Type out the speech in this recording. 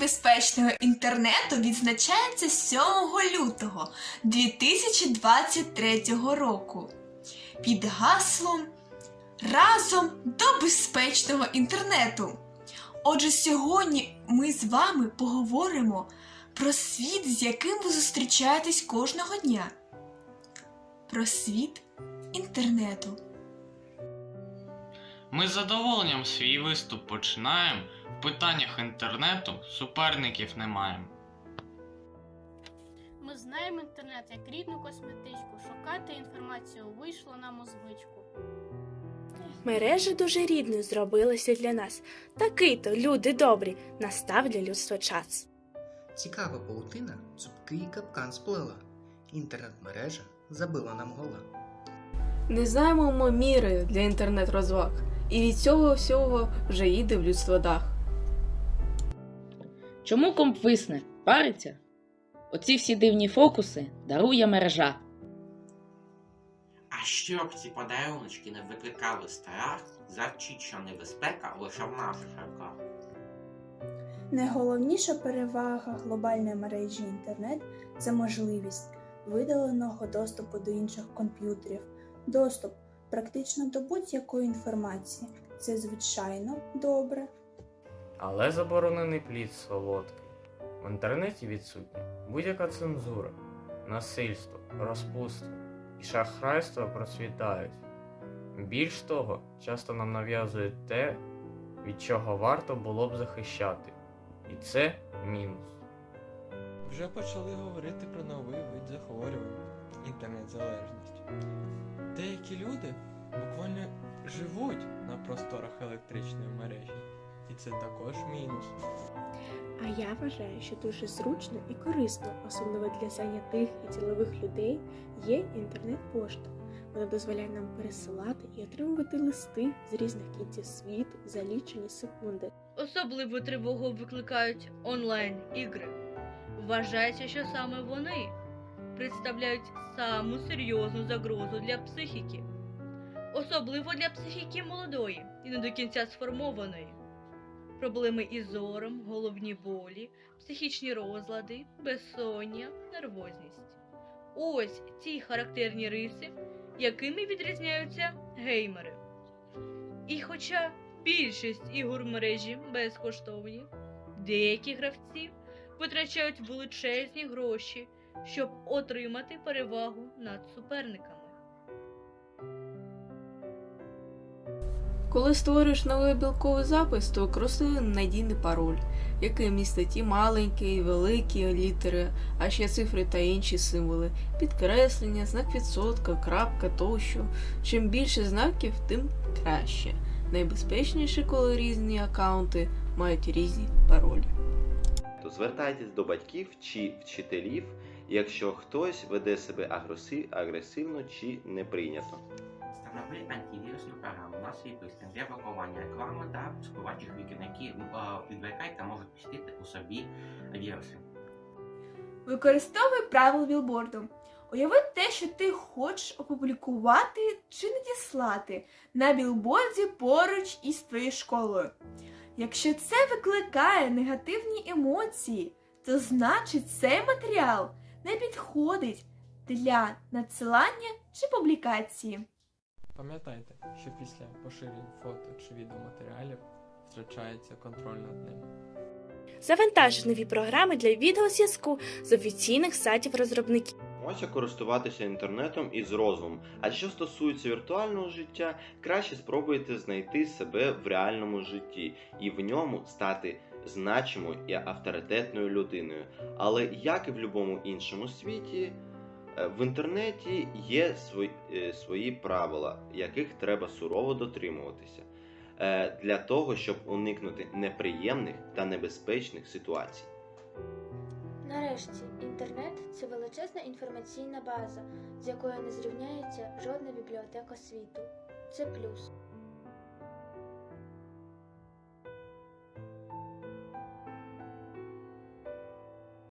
безпечного інтернету відзначається 7 лютого 2023 року під гаслом Разом до безпечного інтернету. Отже, сьогодні ми з вами поговоримо про світ, з яким ви зустрічаєтесь кожного дня. Про світ інтернету. Ми з задоволенням свій виступ починаємо. В питаннях інтернету суперників не маємо. Ми знаємо інтернет як рідну косметичку. Шукати інформацію вийшло нам у звичку. Мережа дуже рідною зробилася для нас. Такий то люди добрі, настав для людства час. Цікава паутина цупкий капкан сплела. Інтернет-мережа забила нам гола. Не знаємо ми міри для інтернет-розваг, і від цього всього вже їде в людство дах. Чому комп висне? Париться? Оці всі дивні фокуси дарує мережа. А щоб ці подаруночки не викликали страх, завчіть, що небезпека лише в наших руках. Найголовніша перевага глобальної мережі інтернет це можливість видаленого доступу до інших комп'ютерів, доступ практично до будь-якої інформації. Це звичайно добре. Але заборонений плід солодкий. В інтернеті відсутня будь-яка цензура, насильство, розпусти і шахрайство процвітають. Більш того, часто нам нав'язують те, від чого варто було б захищати. І це мінус. Вже почали говорити про новий вид захворювань інтернет-залежність. Деякі люди буквально живуть на просторах електричної мережі, і це також мінус. А я вважаю, що дуже зручно і корисно, особливо для зайнятих і ділових людей, є інтернет-пошта. Вона дозволяє нам пересилати і отримувати листи з різних кінців світу за лічені секунди. Особливу тривогу викликають онлайн-ігри. Вважається, що саме вони представляють саму серйозну загрозу для психіки, особливо для психіки молодої і не до кінця сформованої. Проблеми із зором, головні болі, психічні розлади, безсоння, нервозність. Ось ці характерні риси, якими відрізняються геймери. І хоча більшість ігор мережі безкоштовні, деякі гравці витрачають величезні гроші, щоб отримати перевагу над суперниками. Коли створюєш новий білковий запис, то використовуй надійний пароль, який містить і маленькі, і великі літери, а ще цифри та інші символи, підкреслення, знак відсотка, крапка тощо. Чим більше знаків, тим краще. Найбезпечніше, коли різні аккаунти мають різні паролі. то звертайтесь до батьків чи вчителів, якщо хтось веде себе агресивно чи не прийнято. Встанови антивірусну програму. У нас є для блокування реклами та скриваючих вікон, які е, та можуть містити у собі віруси. Використовуй правил білборду. Уяви те, що ти хочеш опублікувати чи надіслати на білборді поруч із твоєю школою. Якщо це викликає негативні емоції, то значить цей матеріал не підходить для надсилання чи публікації. Пам'ятайте, що після поширень фото чи відеоматеріалів втрачається контроль над ними. Завантажуй нові програми для відеозв'язку з офіційних сайтів розробників. Ось користуватися інтернетом із розумом. А що стосується віртуального життя, краще спробуйте знайти себе в реальному житті і в ньому стати значимою і авторитетною людиною. Але як і в будь-якому іншому світі, е, в інтернеті є свої, е, свої правила, яких треба сурово дотримуватися. е, Для того, щоб уникнути неприємних та небезпечних ситуацій. Нарешті, інтернет це величезна інформаційна база, з якою не зрівняється жодна бібліотека світу. Це плюс.